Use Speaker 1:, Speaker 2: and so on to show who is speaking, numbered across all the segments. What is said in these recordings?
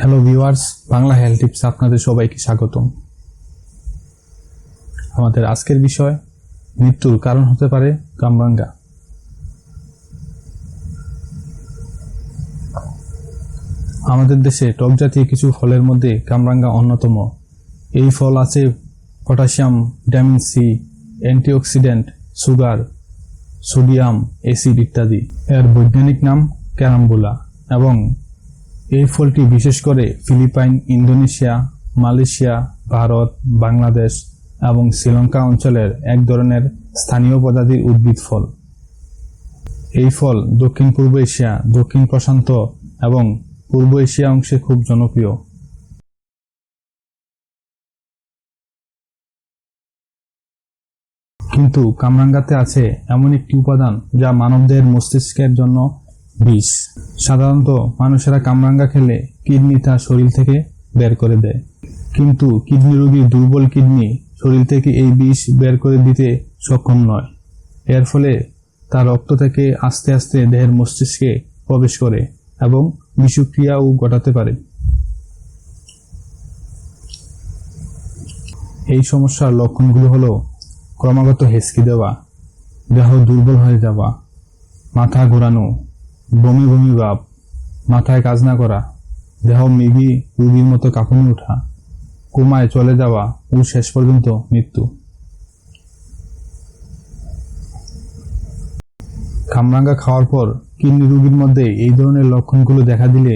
Speaker 1: Hello viewers Bangla health tips আপনাদের সবাইকে স্বাগতম। আমাদের আজকের বিষয়, মৃত্যুর কারণ হতে পারে কামরাঙ্গা আমাদের দেশে টক জাতীয় কিছু ফলের মধ্যে কামরাঙ্গা অন্যতম। এই ফল আছে potassium, vitamin C, antioxidant, sugar, sodium, acid ইত্যাদি। এর বৈজ্ঞানিক নাম ক্যারাম্বুলা এবং এই ফলটি বিশেষ করে Philippines, Indonesia, Malaysia, Bharat, Bangladesh এবং শ্রীলঙ্কা অঞ্চলের এক ধরনের স্থানীয় প্রজাতির উদ্ভিদ ফল। এই ফল দক্ষিণ পূর্ব এশিয়া, দক্ষিণ প্রশান্ত এবং পূর্ব এশিয়া অংশে খুব জনপ্রিয়। কিন্তু কামরাঙ্গাতে আছে এমন একটি উপাদান যা মানবদের মস্তিষ্কের জন্য বিষ। সাধারণত মানুষেরা কামরাঙ্গা খেলে কিডনি তার শরীর থেকে বের করে দেয়। কিন্তু কিডনি রোগীর দুর্বল কিডনি শরীর থেকে এই বিষ বের করে দিতে সক্ষম নয়। এর ফলে তার রক্ত থেকে আস্তে আস্তে দেহের মস্তিষ্কে প্রবেশ করে এবং বিষক্রিয়াও ঘটাতে পারে। এই সমস্যার লক্ষণগুলো হলো ক্রমাগত হেসকি দেওয়া, দেহ দুর্বল হয়ে যাওয়া, মাথা ঘোরানো বমি বমি ভাব, মাথায় কাজ না করা, দেহ মিগি রুগীর মতো কাঁপুনি ওঠা, কোমায় চলে যাওয়া ও শেষ পর্যন্ত মৃত্যু। কামরাঙ্গা খাওয়ার পর কিডনি রোগীর মধ্যে এই ধরনের লক্ষণগুলো দেখা দিলে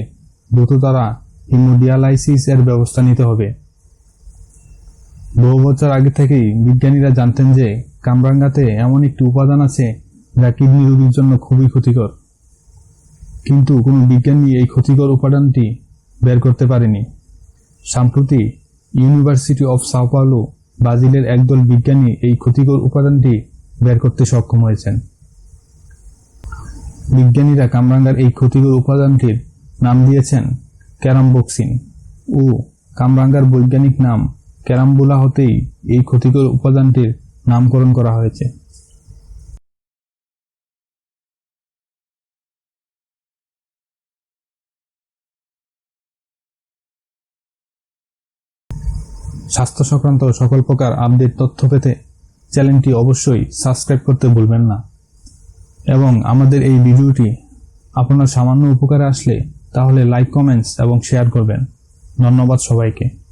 Speaker 1: দ্রুত তারা হিমোডিয়ালাইসিস এর ব্যবস্থা নিতে হবে। বহু বছর আগে থেকেই বিজ্ঞানীরা জানতেন যে কামরাঙ্গাতে এমন একটি উপাদান আছে যা কিডনি রোগীর জন্য খুবই ক্ষতিকর। কিন্তু কোনো বিজ্ঞানী এই ক্ষতিকর উপাদানটি বের করতে পারেনি। সম্প্রতি ইউনিভার্সিটি অফ সাওপালো ব্রাজিলের একদল বিজ্ঞানী এই ক্ষতিকর উপাদানটি বের করতে সক্ষম হয়েছেন। বিজ্ঞানীরা কামরাঙ্গার এই ক্ষতিকর উপাদানটির নাম দিয়েছেন ক্যারামবক্সিন ও কামরাঙ্গার বৈজ্ঞানিক নাম ক্যারাম্বুলা হতেই এই ক্ষতিকর উপাদানটির নামকরণ করা হয়েছে। স্বাস্থ্য সংক্রান্ত সকল প্রকার আপডেট তথ্য পেতে চ্যানেলটি অবশ্যই সাবস্ক্রাইব করতে ভুলবেন না। এবং আমাদের এই ভিডিওটি আপনার সামান্য উপকারে আসলে তাহলে লাইক কমেন্টস এবং শেয়ার করবেন। ধন্যবাদ সবাইকে।